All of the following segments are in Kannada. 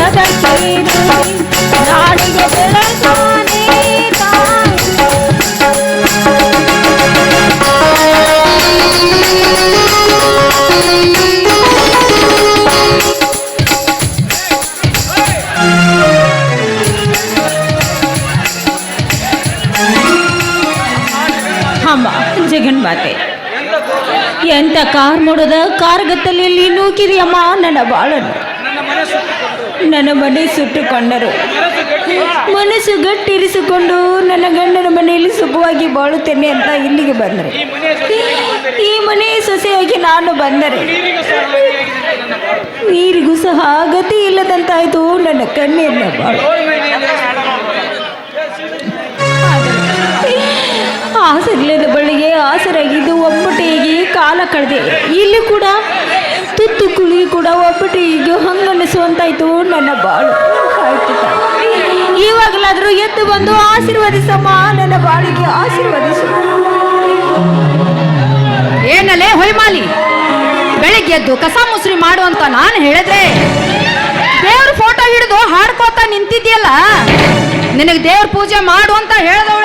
ಅದಕ್ಕೇನು ನಾಡಿಗೆ ಬೆಳಗಾನೆ ತಾಯಿ ಅಮ್ಮ ಜಗನ್ಮಾತೆ ಎಂತ ಕಾರ್ ಮಾಡೋದ ಕಾರ್ಗತ್ತಲೆಯಲ್ಲಿ ನೂಕಿದೆಯಮ್ಮ ನನ್ನ ಬಾಳನ್ನು ನನ್ನ ಮನೆ ಸುಟ್ಟುಕೊಂಡರು. ಮನಸ್ಸು ಗಟ್ಟಿರಿಸಿಕೊಂಡು ನನ್ನ ಗಂಡನ ಮನೆಯಲ್ಲಿ ಸುಖವಾಗಿ ಬಾಳುತ್ತೇನೆ ಅಂತ ಇಲ್ಲಿಗೆ ಬಂದರು. ಈ ಮನೆ ಸೊಸೆಯಾಗಿ ನಾನು ಬಂದರೆ. ನೀರಿಗೂ ಸಹ ಗತಿ ಇಲ್ಲದಂತಾಯಿತು ನನ್ನ ಕಣ್ಣೀರಿನ ಬಾಳು. ಆಸರಿಲ್ಲದ ಬಳಿಗೆ ಆಸರಾಗಿದ್ದು ಒಬ್ಬಟ್ಟಿಗೆ ಕಾಲ ಕಳೆದೆ. ಇಲ್ಲಿ ಕೂಡ ತುತ್ತು ಕುಳಿ ಕೂಡ ಒಬ್ಬಟ್ಟು ಈಗ ಹಂಗನ್ನಿಸುವಂತಾಯ್ತು ನನ್ನ ಬಾಳು. ಇವಾಗಲಾದರೂ ಎದ್ದು ಬಂದು ಆಶೀರ್ವದಿಸಮ್ಮ ನನ್ನ ಬಾಳಿಗೆ ಆಶೀರ್ವದಿಸು. ಏನಲ್ಲೇ ಹೊಯ್ಮಾಲಿ? ಬೆಳಿಗ್ಗೆ ಎದ್ದು ಕಸ ಮುಸ್ರಿ ಮಾಡು ಅಂತ ನಾನು ಹೇಳಿದ್ರೆ ದೇವ್ರ ಫೋಟೋ ಹಿಡಿದು ಹಾಡ್ಕೋತಾ ನಿಂತಿದ್ಯಲ್ಲ? ನಿನಗೆ ದೇವ್ರ ಪೂಜೆ ಮಾಡು ಅಂತ ಹೇಳ್ದವಳು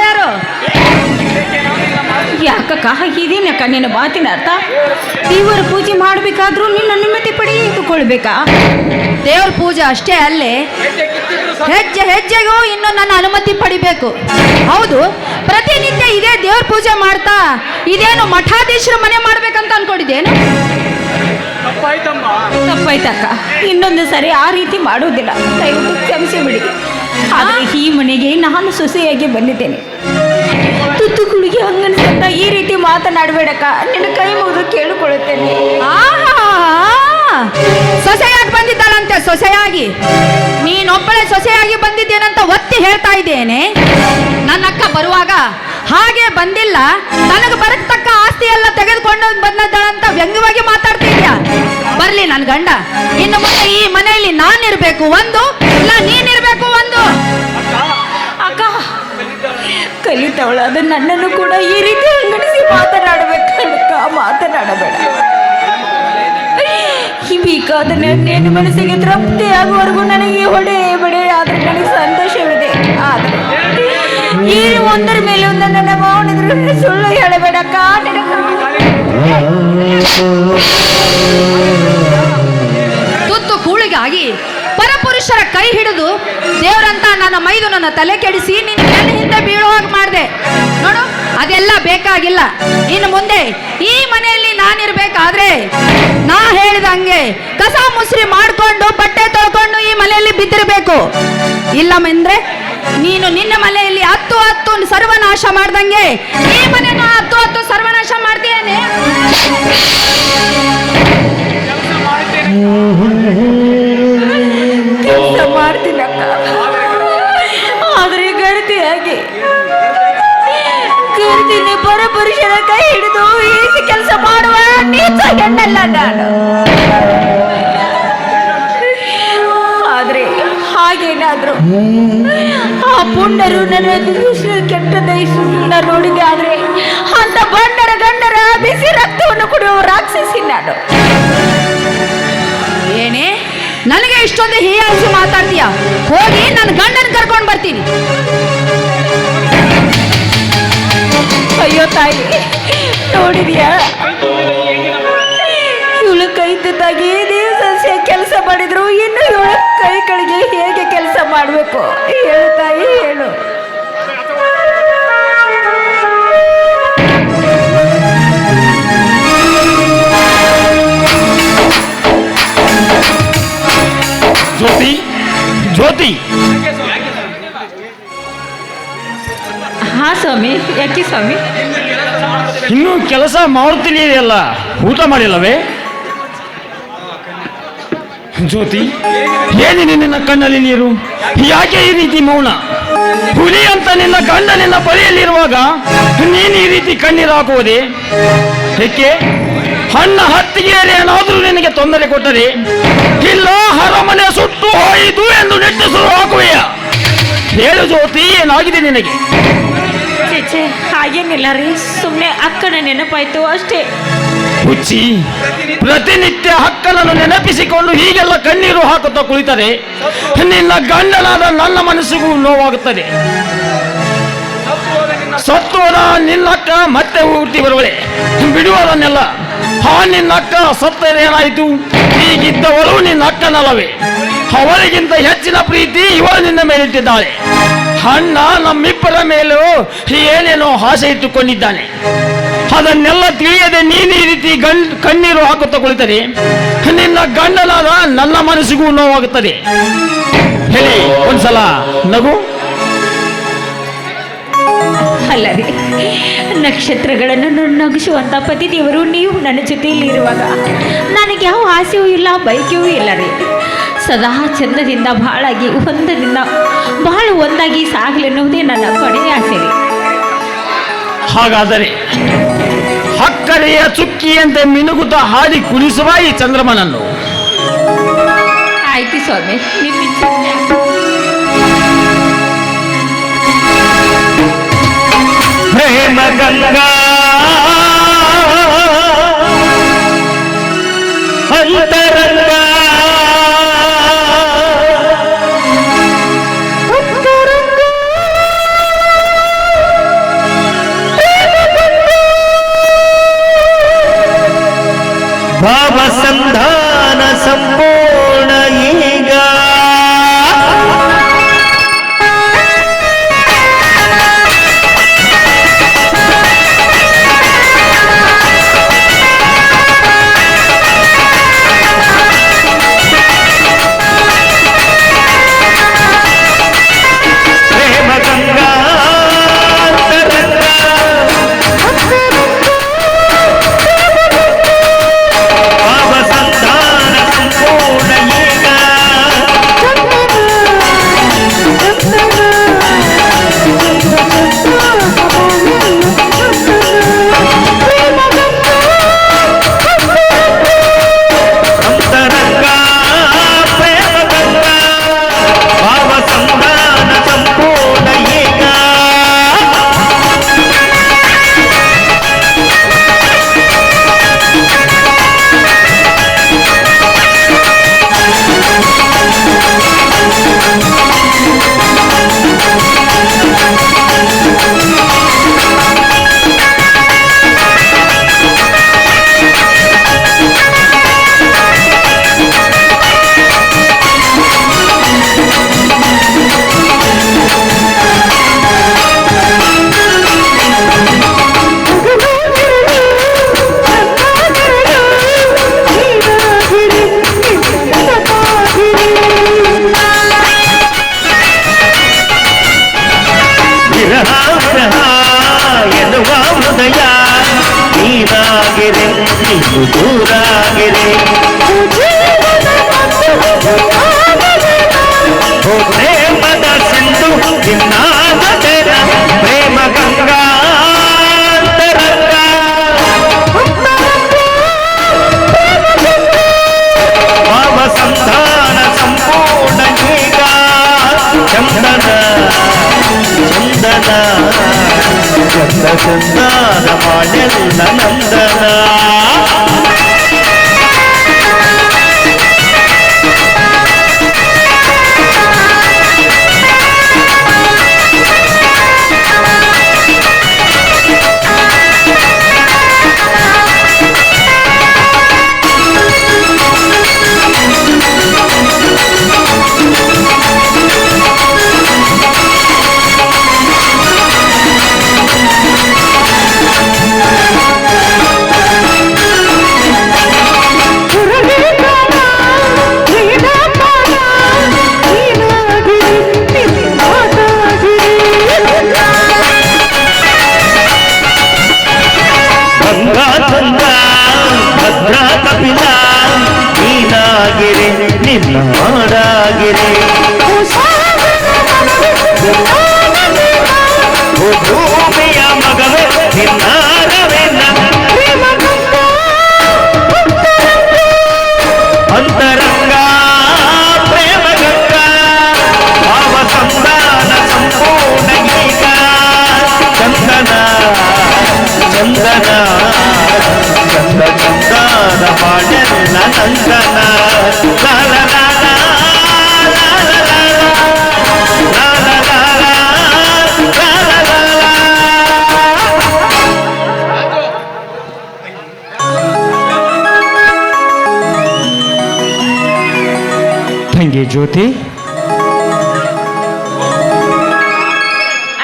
ಯಾಕಕ್ಕ ಅಕ್ಕ ನಿನ್ನ ಮಾತಿನ ಅರ್ಥ? ದೇವರ ಪೂಜೆ ಮಾಡಬೇಕಾದ್ರೂ ನಿನ್ನ ಅನುಮತಿ ಪಡೆದುಕೊಳ್ಬೇಕಾ ದೇವ್ರ ಪೂಜೆ ಅಷ್ಟೇ ಅಲ್ಲೇ. ಹೆಜ್ಜೆ, ಹೆಜ್ಜೆಗೂ ಇನ್ನು ನನ್ನ ಅನುಮತಿ ಪಡಿಬೇಕು. ಹೌದು, ಪ್ರತಿನಿತ್ಯ ಇದೇ ದೇವ್ರ ಪೂಜೆ ಮಾಡ್ತಾ, ಇದೇನು ಮಠಾಧೀಶರ ಮನೆ ಮಾಡ್ಬೇಕಂತ ಅನ್ಕೊಂಡಿದ್ದೇನು? ತಪ್ಪಾಯ್ತಕ್ಕ ಇನ್ನೊಂದು ಸರಿ ಆ ರೀತಿ ಮಾಡೋದಿಲ್ಲ ದಯವಿಟ್ಟು ಕ್ಷಮಿಸಿ ಬಿಡಿ. ಆದರೆ ಈ ಮನೆಗೆ ನಾನು ಸೊಸೆಯಾಗಿ ಬಂದಿದ್ದೇನೆ. ತುತ್ತು ಕುಳಿಗೆ ಹಂಗನ್ಸಂತ ಈ ರೀತಿ ಮಾತನಾಡಬೇಡಕ್ಕ. ನಿನ್ನ ಕೈ ಮುಗಿದು ಕೇಳಿಕೊಳ್ಳುತ್ತೇನೆ! ಸೊಸೆಯಾಗಿ ಬಂದಿದ್ದಾಳಂತೆ, ಸೊಸೆಯಾಗಿ. ನೀನೊಬ್ಬಳೆ ಸೊಸೆಯಾಗಿ ಬಂದಿದ್ದೇನಂತ ಒತ್ತಿ ಹೇಳ್ತಾ ಇದ್ದೇನೆ. ನನ್ನ ಅಕ್ಕ ಬರುವಾಗ ಹಾಗೆ ಬಂದಿಲ್ಲ. ನನಗೆ ಬರತಕ್ಕ ಆಸ್ತಿ ಎಲ್ಲ ತೆಗೆದುಕೊಂಡು ಬಂದದ್ದಾಳಂತ ವ್ಯಂಗ್ಯವಾಗಿ ಮಾತಾಡ್ತಿದ್ಯಾ ಬರ್ಲಿ ನನ್ನ ಗಂಡ. ಇನ್ನು ಮುಂದೆ ಈ ಮನೆಯಲ್ಲಿ ನಾನಿರ್ಬೇಕು. ಒಂದು, ಇಲ್ಲ, ನೀನಿರ್ಬೇಕು, ಒಂದು. ಕಲಿತವಳಾದ ನನ್ನನ್ನು ಕೂಡ ಈ ರೀತಿ ಅಂಗಡಿಸಿ ಮಾತನಾಡಬೇಕಕ್ಕ ಮಾತನಾಡಬೇಡ. ಈ ಬೇಕಾದ ನನ್ನ ಮನಸ್ಸಿಗೆ ತೃಪ್ತಿ ಆಗುವವರೆಗೂ ನನಗೆ ಹೊಡೆ ಬಡೆ. ಆದ್ರೆ ನನಗೆ ಸಂತೋಷವಿದೆ. ಆದರೆ ಈ ಒಂದರ ಮೇಲೆ ಒಂದು ನನ್ನ ಮಾವನಿದ್ರು ಸುಳ್ಳು ಹೇಳಬೇಡ ತುತ್ತು ಕೂಳಿಗಾಗಿ ಪರಪುರುಷರ ಕೈ ಹಿಡಿದು, ದೇವರಂತ ನನ್ನ ಮೈದು ನನ್ನ ತಲೆ ಕೆಡಿಸಿ, ನಿನ್ನ ನನ್ನ ಹಿಂದೆ ಬೀಳೋ ಹಾಗೆ ಮಾಡಿದೆ. ನೋಡು, ಅದೆಲ್ಲ ಬೇಕಾಗಿಲ್ಲ. ಇನ್ನು ಮುಂದೆ ಈ ಮನೆಯಲ್ಲಿ ನಾನಿರ್ಬೇಕಾದ್ರೆ, ನಾ ಹೇಳಿದಂಗೆ ಕಸ ಮುಸ್ರಿ ಮಾಡಿಕೊಂಡು, ಬಟ್ಟೆ ತೊಳ್ಕೊಂಡು ಈ ಮನೆಯಲ್ಲಿ ಬಿದ್ದಿರಬೇಕು. ಇಲ್ಲ ನೀನು ನಿನ್ನ ಮನೆಯಲ್ಲಿ ಹತ್ತು ಹತ್ತು ಸರ್ವನಾಶ ಮಾಡ್ದಂಗೆ, ಈ ಮನೆನ ಹತ್ತು ಹತ್ತು ಸರ್ವನಾಶ ಮಾಡ್ತೀಯೇನೆ? ಗರ್ತಿನಿ ಪರಪುರುಷರ ಕೈ ಹಿಡಿದು ಈಸಿ ಕೆಲಸ ಮಾಡುವ ನೀಚ ಹೆಣ್ಣಲ್ಲ ನಾನು. ಆದ್ರೆ ಹಾಗೇನಾದ್ರು ಆ ಪುಂಡರು ನನ್ನ ಕೆಟ್ಟ ದೈಶನ ನೋಡಿದೆ ಆದ್ರೆ ಅಂತ ಬಂಡರ ಗಂಡರ ಬಿಸಿ ರಕ್ತವನ್ನು ಕುಡಿಯುವ ರಾಕ್ಷಸಿ ನಾನು. ಏನೇ? ನನಗೆ ಇಷ್ಟೊಂದು ಹೀಯಾಳಿಸಿ ಮಾತಾಡ್ತೀಯ? ಹೋಗಿ ನನ್ನ ಗಂಡನ ಕರ್ಕೊಂಡು ಬರ್ತೀನಿ. ಅಯ್ಯೋ ತಾಯಿ ನೋಡಿದ್ಯಾ? ಇವಳು ಕೈ ತಿದ್ದಾಗಿ ಸಸ್ಯ ಕೆಲಸ ಮಾಡಿದ್ರು ಇನ್ನು ಇವಳ ಕೈ ಕಡೆಗೆ ಹೇಗೆ ಕೆಲಸ ಮಾಡಬೇಕು? ಹೇಳು ತಾಯಿ ಹೇಳು. ಜ್ಯೋತಿ ಜ್ಯೋತಿ. ಹಾ ಸ್ವಾಮಿ ಯಾಕೆ ಸ್ವಾಮಿ? ಇನ್ನೂ ಕೆಲಸ ಮಾಡುತ್ತೀಯಲ್ಲ ಊಟ ಮಾಡಿಲ್ಲವೇ? ಜ್ಯೋತಿ, ಏನಿ ನಿನ್ನ ಕಣ್ಣಲ್ಲಿ ನೀರು? ಯಾಕೆ ಈ ರೀತಿ ಮೌನ? ಹುಲಿ ಅಂತ ನಿನ್ನ ಗಂಡ ನಿನ್ನ ಬಳಿಯಲ್ಲಿರುವಾಗ ನೀನು ಈ ರೀತಿ ಕಣ್ಣೀರು ಹಾಕುವುದೇ? ಏಕೆ? ಹಣ್ಣ ಹತ್ತಿಗೆಯಲ್ಲಿ ಏನಾದರೂ ನಿನಗೆ ತೊಂದರೆ ಕೊಟ್ಟರೆ, ಇಲ್ಲ ಹರಮನೆ ಸುಟ್ಟು ಹೋಯಿತು ಎಂದು ನಿಟ್ಟುಸಿರು ಹಾಕುವೆಯ? ಹೇಳು ಜ್ಯೋತಿ, ಏನಾಗಿದೆ ನಿನಗೆ? ಚೇಚೆ ಹಾಗೇನಿಲ್ಲ ರೀ ಸುಮ್ಮನೆ ಅಕ್ಕನ ನೆನಪಾಯ್ತು ಅಷ್ಟೇ. ಹುಚ್ಚಿ, ಪ್ರತಿನಿತ್ಯ ಹಕ್ಕನನ್ನು ನೆನಪಿಸಿಕೊಂಡು ಹೀಗೆಲ್ಲ ಕಣ್ಣೀರು ಹಾಕುತ್ತಾ ಕುಳಿತರೆ, ನಿನ್ನ ಗಂಡನಾದ ನನ್ನ ಮನಸ್ಸಿಗೂ ನೋವಾಗುತ್ತದೆ. ಸತ್ತೋದ ನಿನ್ನಕ್ಕ ಮತ್ತೆ ಹುಟ್ಟಿ ಬರುವಳೆ. ಬಿಡುವದನ್ನೆಲ್ಲ ಹಾ ನಿನ್ನಕ್ಕ ಸತ್ತರೆ ಏನಾಯಿತು? ಈಗಿದ್ದವಳು ನಿನ್ನ ಅಕ್ಕನಲ್ಲವೇ. ಅವರಿಗಿಂತ ಹೆಚ್ಚಿನ ಪ್ರೀತಿ ಇವಳು ನಿನ್ನ ಮೇಲಿಟ್ಟಿದ್ದಾಳೆ. ಅಣ್ಣ ನಮ್ಮಿಬ್ಬರ ಮೇಲೂ ಏನೇನೋ ಆಸೆ ಇಟ್ಟುಕೊಂಡಿದ್ದಾನೆ. ಅದನ್ನೆಲ್ಲ ತಿಳಿಯದೆ ನೀನು ರೀತಿ ಗಂಡ್, ಕಣ್ಣೀರು ಹಾಕುತ್ತಾ ಕುಳಿತರೆ. ನಿನ್ನ ಗಂಡನಾದ ನನ್ನ ಮನಸ್ಸಿಗೂ ನೋವಾಗುತ್ತದೆ. ಹೇಳಿ, ಒಂದ್ಸಲ ನಗು. ಅಲ್ಲ ರೀ ನಕ್ಷತ್ರಗಳನ್ನು ನಗಿಸುವಂತ ಪತಿ ದೇವರು ನೀವು ನನ್ನ ಜೊತೆಯಲ್ಲಿ ಇರುವಾಗ ನನಗೆ ಯಾವ ಆಸೆಯೂ ಇಲ್ಲ ಬೈಕೆಯೂ ಇಲ್ಲ ರೀ ಸದಾ ಚಂದದಿಂದ ಬಾಳಾಗಿ ಒಂದದಿಂದ ಬಹಳ ಒಂದಾಗಿ ಸಾಗಲೆನ್ನುವುದೇ ನನ್ನ ಕೊನೆಯ ಆಸೆ. ಹಾಗಾದರೆ ಹಕ್ಕರೆಯ ಚುಕ್ಕಿಯಂತೆ ಮಿನುಗುತ್ತಾ ಹಾಡಿ ಕುಣಿಸುವ ಈ ಚಂದ್ರಮನನ್ನು. ಆಯ್ತು ಸ್ವಾಮಿ. ಪ್ರೇಮ ಗಂಗಾ. সব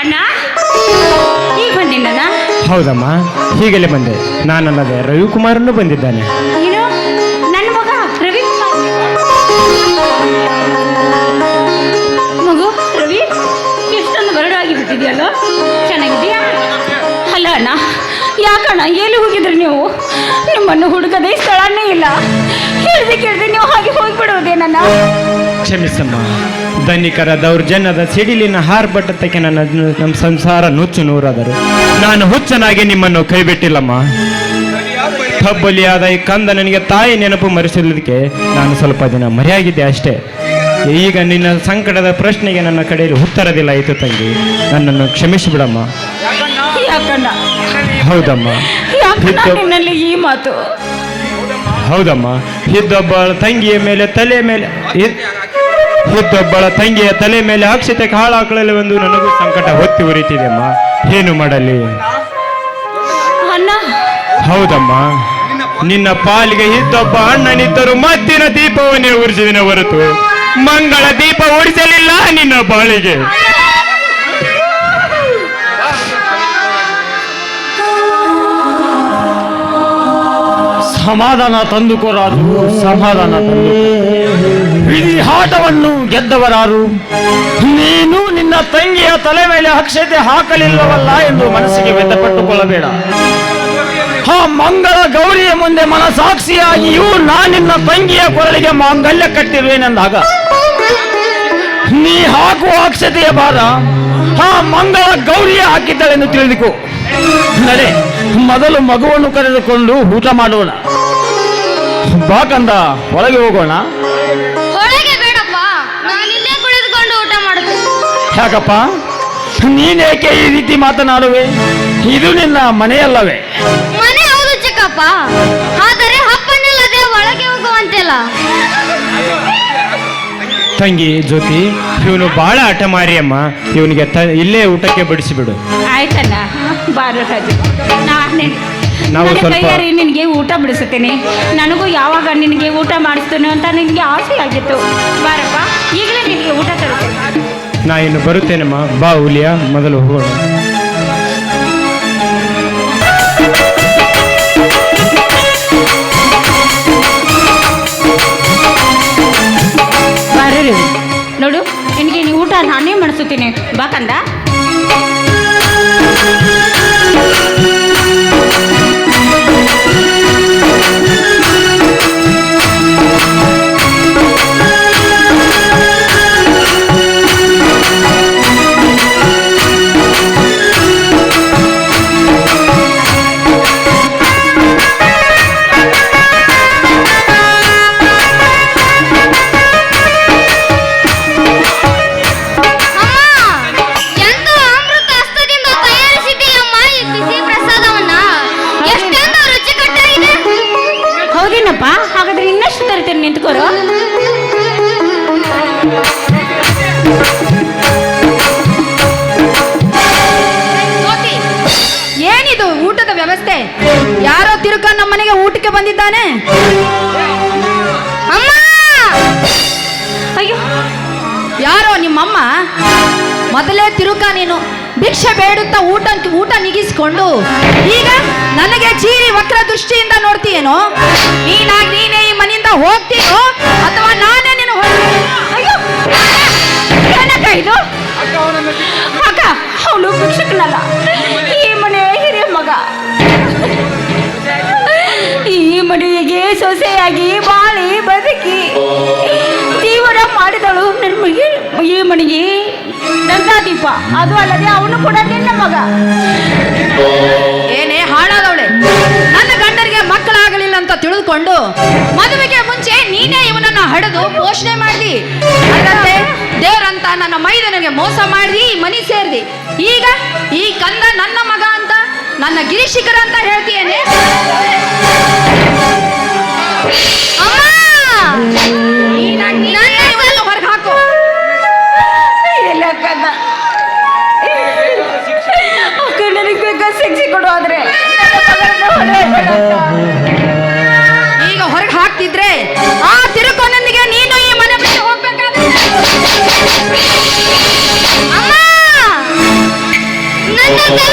ಅಣ್ಣ ಈಗ ಬಂದಿದ್ದಣ್ಣ ಹೌದಮ್ಮ ಹೀಗೆಲ್ಲ ಬಂದೆ. ನಾನಲ್ಲದೆ ರವಿಕುಮಾರನ್ನು ಬಂದಿದ್ದಾನೆ. ಏನು? ನನ್ನ ಮಗ ರವಿ? ಮಗು ರವಿ ಎಷ್ಟೊಂದು ಬರಡಾಗಿ ಬಿಟ್ಟಿದೆಯಲ್ಲ? ಚೆನ್ನಾಗಿದೆಯಾ ಅಲ್ಲ ಅಣ್ಣ ಯಾಕಣ್ಣ ಎಲ್ಲಿ ಹೋಗಿದ್ರಿ ನೀವು? ನಿಮ್ಮನ್ನು ಹುಡುಗದೇ ಸ್ಥಳನೇ ಇಲ್ಲ. ಹೇಳ್ದೆ ಕೇಳಿದೆ ನೀವು ಹಾಗೆ ಹೋಗ್ಬಿಡುವುದೇನಣ್ಣ ಕ್ಷಮಿಸಮ್ಮ. ಧನಿಕರ ದೌರ್ಜನ್ಯದ ಸಿಡಿಲಿನ ಹಾರ್ಬಟ್ಟತಕ್ಕೆ ನನ್ನ ನಮ್ಮ ಸಂಸಾರ ನುಚ್ಚು ನೂರಾದರು. ನಾನು ಹುಚ್ಚನಾಗಿ ನಿಮ್ಮನ್ನು ಕೈಬಿಟ್ಟಿಲ್ಲಮ್ಮ. ಹಬ್ಬಲಿಯಾದ ಈ ಕಂದ ನನಗೆ ತಾಯಿ ನೆನಪು ಮರೆಸಿದ್ದಕ್ಕೆ ನಾನು ಸ್ವಲ್ಪ ದಿನ ಮರೆಯಾಗಿದ್ದೆ ಅಷ್ಟೇ. ಈಗ ನಿನ್ನ ಸಂಕಟದ ಪ್ರಶ್ನೆಗೆ ನನ್ನ ಕಡೆಯಲ್ಲಿ ಉತ್ತರದಿಲ್ಲ ಆಯಿತು ತಂಗಿ. ನನ್ನನ್ನು ಕ್ಷಮಿಸಿಬಿಡಮ್ಮ. ಹೌದಮ್ಮ. ಈ ಮಾತು? ಹೌದಮ್ಮ. ಇದ್ದೊಬ್ಬಳ ತಂಗಿಯ ಮೇಲೆ ತಲೆ ಮೇಲೆ ಇದ್- ಇದ್ದೊಬ್ಬಳ ತಂಗಿಯ ತಲೆ ಮೇಲೆ ಅಕ್ಷತೆ ಕಾಳಾಕಳಲ್ಲಿ ಒಂದು ನನಗೂ ಸಂಕಟ ಹೊತ್ತಿ ಉರಿತಿದೆಯಮ್ಮ. ಏನು ಮಾಡಲಿ? ಅಣ್ಣ. ಹೌದಮ್ಮ. ನಿನ್ನ ಪಾಲಿಗೆ ಇದ್ದೊಬ್ಬ ಅಣ್ಣನಿದ್ದರು ಮತ್ತಿನ ದೀಪವನ್ನೇ ಉರಿಸಿದಿನ ಹೊರತು. ಮಂಗಳ ದೀಪ ಉಡಿಸಲಿಲ್ಲ ನಿನ್ನ ಬಾಳಿಗೆ. ಸಮಾಧಾನ ತಂದುಕೊರಾರು, ಸಮಾಧಾನ ಇಡೀ ಆಟವನ್ನು ಗೆದ್ದವರಾರು. ನೀನು ನಿನ್ನ ತಂಗಿಯ ತಲೆ ಮೇಲೆ ಅಕ್ಷತೆ ಹಾಕಲಿಲ್ಲವಲ್ಲ ಎಂದು ಮನಸ್ಸಿಗೆ ವ್ಯಥಪಟ್ಟುಕೊಳ್ಳಬೇಡ ಆ ಮಂಗಳ ಗೌರಿಯ ಮುಂದೆ ಮನಸಾಕ್ಷಿಯಾಗಿಯೂ ನಾನಿನ್ನ ತಂಗಿಯ ಕೊರಳಿಗೆ ಮಾಂಗಲ್ಯ ಕಟ್ಟಿರುವೆನೆಂದಾಗ, ನೀ ಹಾಕುವ ಅಕ್ಷತೆಯ ಭಾರ ಆ ಮಂಗಳ ಗೌರಿಯ ಹಾಕಿದ್ದಳೆಂದು ತಿಳಿದುಕೋ. ನಡೆ ಮೊದಲು ಮಗುವನ್ನು ಕರೆದುಕೊಂಡು ಊಟ ಮಾಡೋಣ. ಬಾಕಂದ ಒಳಗೆ ಹೋಗೋಣ. ಹೊರಗೆ ಬೇಡಪ್ಪ ನಾನು ಇಲ್ಲೇ ಕುಳಿತುಕೊಂಡು ಊಟ ಮಾಡುತ್ತೇನೆ ಯಾಕಪ್ಪ? ನೀನೇಕೆ ಈ ರೀತಿ ಮಾತನಾಡುವೆ? ಇದು ನಿನ್ನ ಮನೆಯಲ್ಲವೇ. ಮನೆ ಹೌದು ಚಿಕ್ಕಪ್ಪ ಆದರೆ ಹಬ್ಬನಿಲ್ಲದೆ ಒಳಗೆ ಹೋಗುವಂತಿಲ್ಲ. ತಂಗಿ ಜ್ಯೋತಿ ಇವನು ಬಹಳ ಹಠ ಮಾರಿಯಮ್ಮ. ಇವನಿಗೆ ತ ಇಲ್ಲೇ ಊಟಕ್ಕೆ ಬಡಿಸಿಬಿಡು. ಆಯ್ತಣ್ಣ. ಬಾರು ರಾಜು ನಾನು ನನ್ನ ಕೈಯಾರಿ ನಿನಗೆ ಊಟ ಬಿಡಿಸುತ್ತೇನೆ. ನನಗೂ ಯಾವಾಗ ನಿನಗೆ ಊಟ ಮಾಡಿಸ್ತೇನೆ ಅಂತ ನಿನಗೆ ಆಸೆ ಆಗಿತ್ತು. ಬಾರಪ್ಪ ಈಗಲೇ ನಿನಗೆ ಊಟ ತರುತ್ತೇನೆ. ನಾ ಇನ್ನು ಬರುತ್ತೇನಮ್ಮ ಬಾ ಹುಲಿಯ ಮೊದಲು ಹೋಗೋಣ. ನೋಡು ನಿನಗೆ ನೀವು ಊಟ ನಾನೇ ಮಾಡಿಸುತ್ತೇನೆ. ಬಾ ಕಂದ. ಸೊಸೆಯಾಗಿ ಬಾಳಿ ಬದುಕಿ ಜೀವನ ಮಾಡಿದಳು ಮಗಿ ಈ ಮಣಿಗೆ ದೀಪ ಅದು ಅಲ್ಲದೆ ಅವನು ಕೂಡ ನಿನ್ನ ಮಗ. ಏನೇ ಹಾಳಾದವಳೆ. ನನ್ನ ಗಂಡರಿಗೆ ಮಕ್ಕಳಾಗಲಿಲ್ಲ ಅಂತ ತಿಳಿದುಕೊಂಡು ಮದುವೆಗೆ ಮುಂಚೆ ನೀನೇ ಇವನನ್ನ ಹಡೆದು ಪೋಷಣೆ ಮಾಡಿ ದೇವರಂತ ನನ್ನ ಮೈದನಿಗೆ ಮೋಸ ಮಾಡಿ ಮನಿ ಸೇರ್ದಿ. ಈಗ ಈ ಕಂದ ನನ್ನ ಮಗ ಅಂತ, ನನ್ನ ಗಿರಿಶಿಖರ ಅಂತ ಹೇಳ್ತೀಯೇನೆ? ಹೊರಗೆ ಹಾಕು ನನಗೆ ಬೇಗ ಶಿಕ್ಷೆ ಕೊಡು ಈಗ ಹೊರಗೆ ಹಾಕ್ತಿದ್ರೆ, ಆ ತಿರುಕೋನಂದಿಗೆ ನೀನು ಈ ಮನೆ ಬಿಟ್ಟು ಹೋಗ್ಬೇಕಾದ್ರೆ? ನನ್ನ ಸಂಕಟ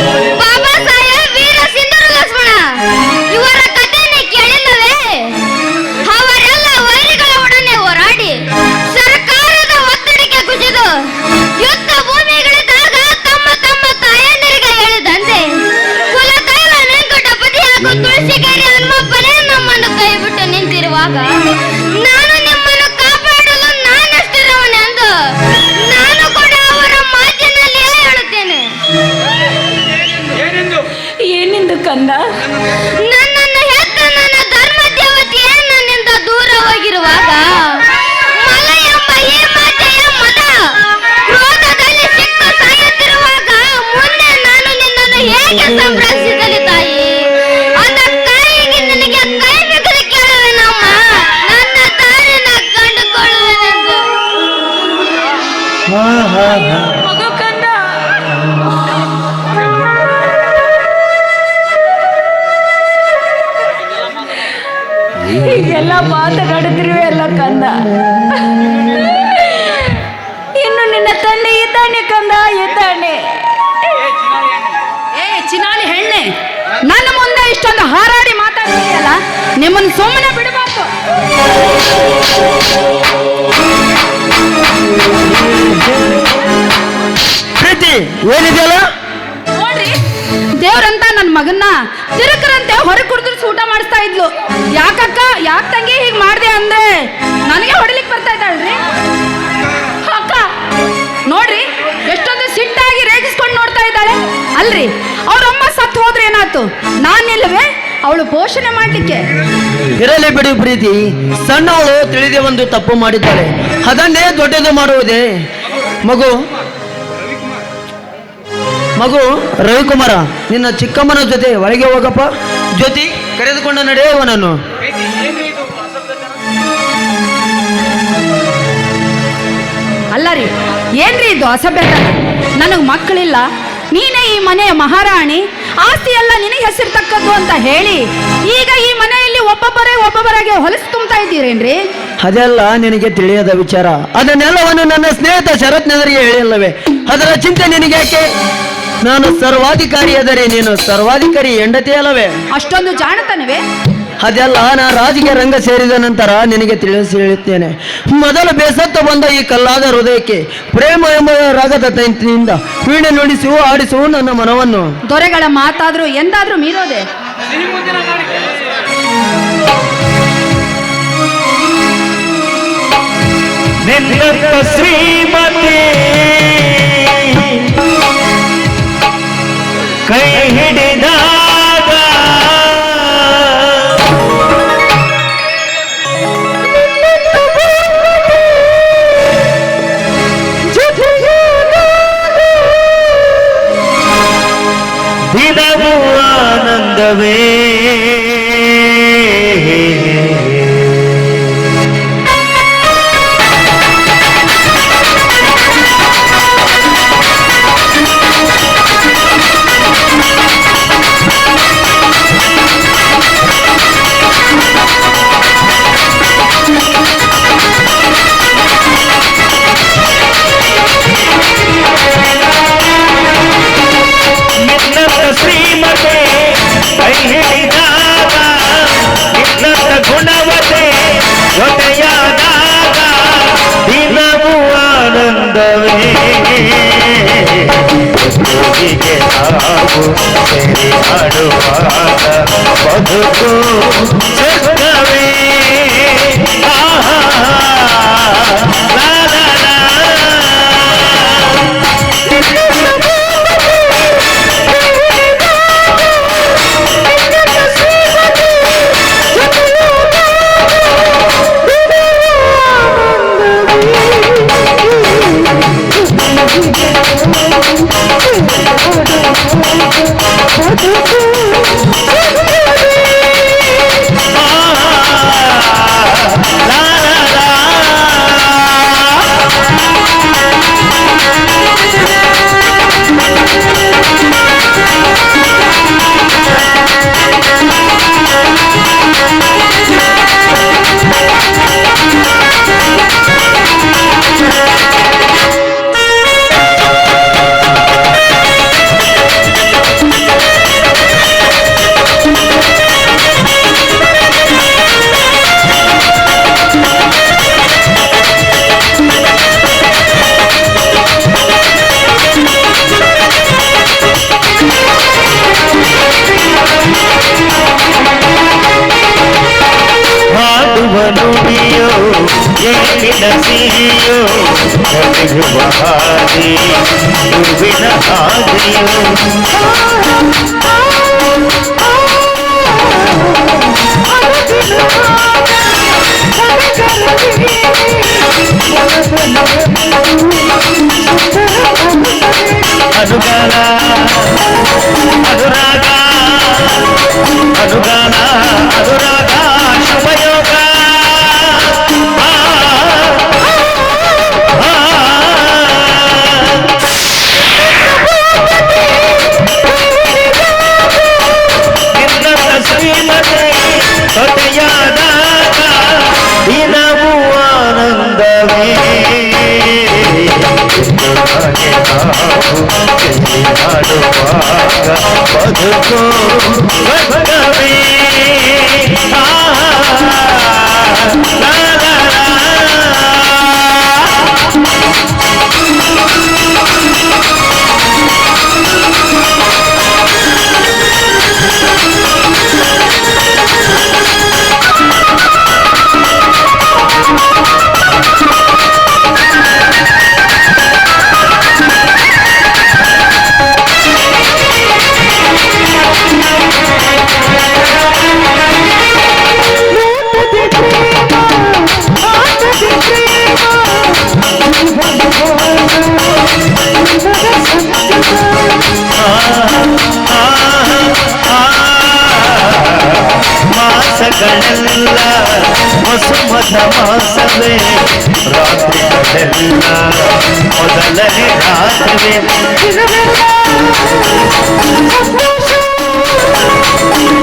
ಕಂದ? ನನ್ನನ್ನು ಹೆತ್ತ ನನ್ನ ಧರ್ಮ ದೇವತೆಯೇ ನನ್ನಿಂದ ದೂರ ಹೋಗಿರುವಾಗ ಮಲ ಎಂಬ ಈ ಮಾತೆಯ ಮದ ಕ್ರೋಧದಲ್ಲಿ ಸಿಕ್ಕು ಸಾಯುತ್ತಿರುವಾಗ ಮುಂದೆ ನಾನು ನಿನ್ನನ್ನು ಹೇಗೆ ಸಂರಕ್ಷಿಸಲಿ ತಾಯಿ? ಅದಕ್ಕಾಗಿ ನಿನಗೆ ಕೈ ಬಿಗದು ಕೇಳುವೆನಮ್ಮ. ನನ್ನ ದಾರಿನ ಕಂಡುಕೊಳ್ಳುವೆನೆಂದು. ಮಗು ಕಂದ ನಿಮ್ಮನ್ನು ಸುಮ್ಮನೆ ಬಿಡಬಾರ್ದು. ಪ್ರೀತಿ ಏನಿದೆಯಲ್ಲ? ನೋಡ್ರಿ ದೇವ್ರಂತ ನನ್ನ ಮಗನ್ನ ತಿರುಕರಂತೆ ಹೊರಗೆ ಕುಡಿದ್ರು ಊಟ ಮಾಡಿಸ್ತಾ ಇದ್ಲು. ಯಾಕಕ್ಕ ಯಾಕ ತಂಗಿ ಹೀಗೆ ಮಾಡ್ದೆ ಅಂದ್ರೆ ನನಗೆ ಹೊಡಿಲಿಕ್ಕೆ ಬರ್ತಾ ಇದ್ದಾಳ್ರಿ? ಅಕ್ಕ ನೋಡ್ರಿ ಎಷ್ಟೊಂದು ಸಿಟ್ಟಾಗಿ ರೇಗಿಸ್ಕೊಂಡು ನೋಡ್ತಾ ಇದ್ದಾಳೆ. ಅಲ್ರಿ ಅವ್ರಮ್ಮ ಸತ್ತು ಹೋದ್ರೆ ಏನಾಯ್ತು? ನಾನಿಲ್ವೇ ಅವಳು ಪೋಷಣೆ ಮಾಡಲಿಕ್ಕೆ. ಇರಲಿ ಬಿಡಿ ಪ್ರೀತಿ. ಸಣ್ಣವಳು ತಿಳಿದೆ ಒಂದು ತಪ್ಪು ಮಾಡಿದ್ದಾಳೆ. ಅದನ್ನೇ ದೊಡ್ಡದು ಮಾಡುವುದೇ? ಮಗು. ಮಗು ರವಿಕುಮಾರ ನಿನ್ನ ಚಿಕ್ಕಮ್ಮನ ಜೊತೆ ಒಳಗೆ ಹೋಗಪ್ಪ. ಜ್ಯೋತಿ ಕರೆದುಕೊಂಡು ನಡೆಯುವನನ್ನು ಅಲ್ಲ ರೀ ಏನ್ರಿ ಇದು ಅಸಭ್ಯತ? ನನಗೆ ಮಕ್ಕಳಿಲ್ಲ. ನೀನೇ ಈ ಮನೆಯ ಮಹಾರಾಣಿ. ಆಸ್ತಿ ಎಲ್ಲ ನಿನಗೆ ಹೆಸರಿರ್ತಕ್ಕದ್ದು ಅಂತ ಹೇಳಿ ಈಗ ಈ ಮನೆಯಲ್ಲಿ ಒಬ್ಬೊಬ್ಬರೇ ಒಬ್ಬೊಬ್ಬರಾಗೆ ಹೊಲಸು ತುಂಬ್ತಾ ಇದ್ದೀರೇನ್ರಿ? ಅದೆಲ್ಲ ನಿನಗೆ ತಿಳಿಯದ ವಿಚಾರ. ಅದನ್ನೆಲ್ಲವನ್ನು ನನ್ನ ಸ್ನೇಹಿತ ಶರತ್ನಗರಿಗೆ ಹೇಳಿಲ್ಲವೇ? ಅದರ ಚಿಂತೆ ನಿನಗೆ ಯಾಕೆ? ನಾನು ಸರ್ವಾಧಿಕಾರಿಯಾದರೆ ನೀನು ಸರ್ವಾಧಿಕಾರಿ ಹೆಂಡತಿ ಅಲ್ಲವೇ? ಅಷ್ಟೊಂದು ಜಾಣತನವೇ? ಅದೆಲ್ಲ ನಾ ರಾಜಕೀಯ ರಂಗ ಸೇರಿದ ನಂತರ ನಿನಗೆ ತಿಳಿಸಿ ಹೇಳುತ್ತೇನೆ. ಮೊದಲು ಬೇಸತ್ತು ಬಂದ ಈ ಕಲ್ಲಾದ ಹೃದಯಕ್ಕೆ ಪ್ರೇಮ ಎಂಬ ರಾಗದ ತಂತಿನಿಂದ ವೀಣೆ ನುಡಿಸು ಆಡಿಸುವ ನನ್ನ ಮನವನ್ನು. ದೊರೆಗಳ ಮಾತಾದ್ರೂ ಎಂದಾದ್ರೂ ಮೀರೋದೆ. ನಿನ್ನ ಶ್ರೀಮತಿ ಕೈ ಹಿಡಿದಾಗ ನಾವು ಸೇರಿ ಹಾಡುವಾಗ ಬದುಕು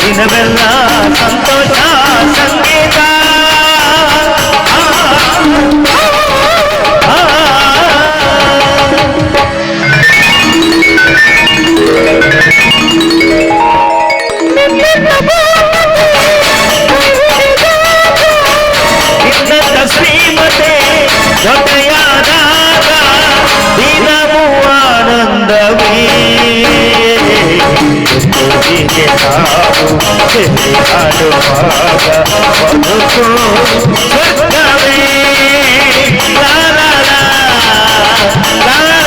ದಿನವೆಲ್ಲ ಸಂತೋಷ ಸಂಗೀತ ಆ, ಆ, ಆ. ನಿನ್ನ ಶ್ರೀಮತೆ ಜೊತೆಯಾದಾಗ ఆనందమే తుదిగే నావు చెలియాడు బాగా